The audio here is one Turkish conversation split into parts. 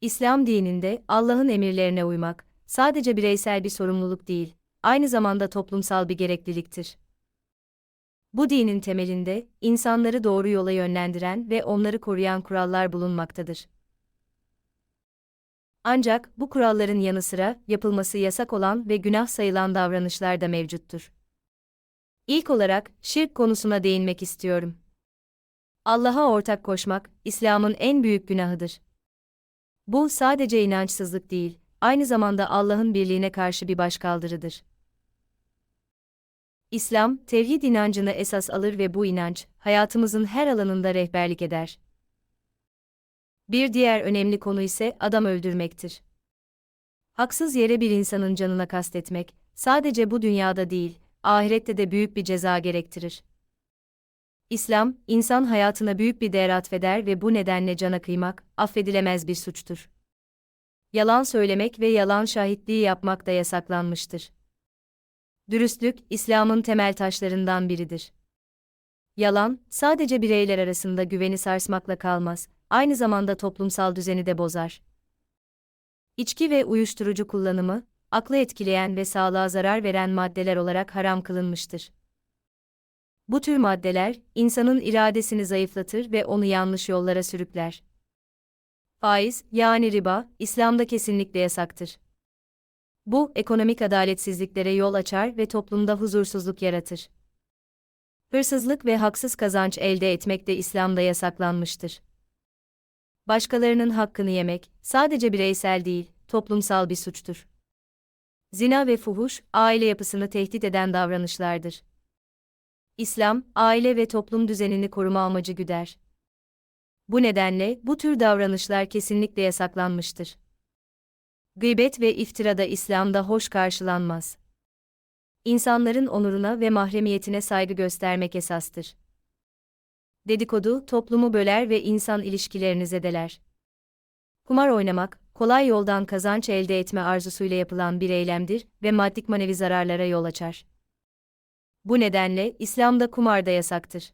İslam dininde Allah'ın emirlerine uymak sadece bireysel bir sorumluluk değil, aynı zamanda toplumsal bir gerekliliktir. Bu dinin temelinde insanları doğru yola yönlendiren ve onları koruyan kurallar bulunmaktadır. Ancak bu kuralların yanı sıra yapılması yasak olan ve günah sayılan davranışlar da mevcuttur. İlk olarak şirk konusuna değinmek istiyorum. Allah'a ortak koşmak İslam'ın en büyük günahıdır. Bu sadece inançsızlık değil, aynı zamanda Allah'ın birliğine karşı bir başkaldırıdır. İslam, tevhid inancını esas alır ve bu inanç, hayatımızın her alanında rehberlik eder. Bir diğer önemli konu ise adam öldürmektir. Haksız yere bir insanın canına kastetmek, sadece bu dünyada değil, ahirette de büyük bir ceza gerektirir. İslam, insan hayatına büyük bir değer atfeder ve bu nedenle cana kıymak, affedilemez bir suçtur. Yalan söylemek ve yalan şahitliği yapmak da yasaklanmıştır. Dürüstlük, İslam'ın temel taşlarından biridir. Yalan, sadece bireyler arasında güveni sarsmakla kalmaz, aynı zamanda toplumsal düzeni de bozar. İçki ve uyuşturucu kullanımı, aklı etkileyen ve sağlığa zarar veren maddeler olarak haram kılınmıştır. Bu tür maddeler, insanın iradesini zayıflatır ve onu yanlış yollara sürükler. Faiz, yani riba, İslam'da kesinlikle yasaktır. Bu, ekonomik adaletsizliklere yol açar ve toplumda huzursuzluk yaratır. Hırsızlık ve haksız kazanç elde etmek de İslam'da yasaklanmıştır. Başkalarının hakkını yemek, sadece bireysel değil, toplumsal bir suçtur. Zina ve fuhuş, aile yapısını tehdit eden davranışlardır. İslam, aile ve toplum düzenini koruma amacı güder. Bu nedenle bu tür davranışlar kesinlikle yasaklanmıştır. Gıybet ve iftira da İslam'da hoş karşılanmaz. İnsanların onuruna ve mahremiyetine saygı göstermek esastır. Dedikodu, toplumu böler ve insan ilişkilerini zedeler. Kumar oynamak, kolay yoldan kazanç elde etme arzusuyla yapılan bir eylemdir ve maddik manevi zararlara yol açar. Bu nedenle İslam'da kumar da yasaktır.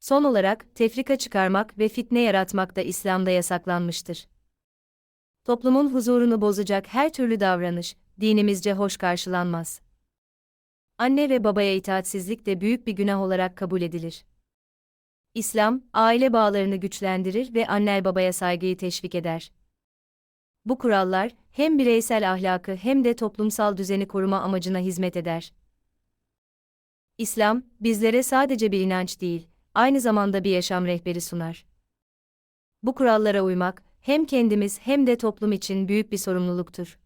Son olarak tefrika çıkarmak ve fitne yaratmak da İslam'da yasaklanmıştır. Toplumun huzurunu bozacak her türlü davranış dinimizce hoş karşılanmaz. Anne ve babaya itaatsizlik de büyük bir günah olarak kabul edilir. İslam, aile bağlarını güçlendirir ve anne babaya saygıyı teşvik eder. Bu kurallar hem bireysel ahlakı hem de toplumsal düzeni koruma amacına hizmet eder. İslam, bizlere sadece bir inanç değil, aynı zamanda bir yaşam rehberi sunar. Bu kurallara uymak, hem kendimiz hem de toplum için büyük bir sorumluluktur.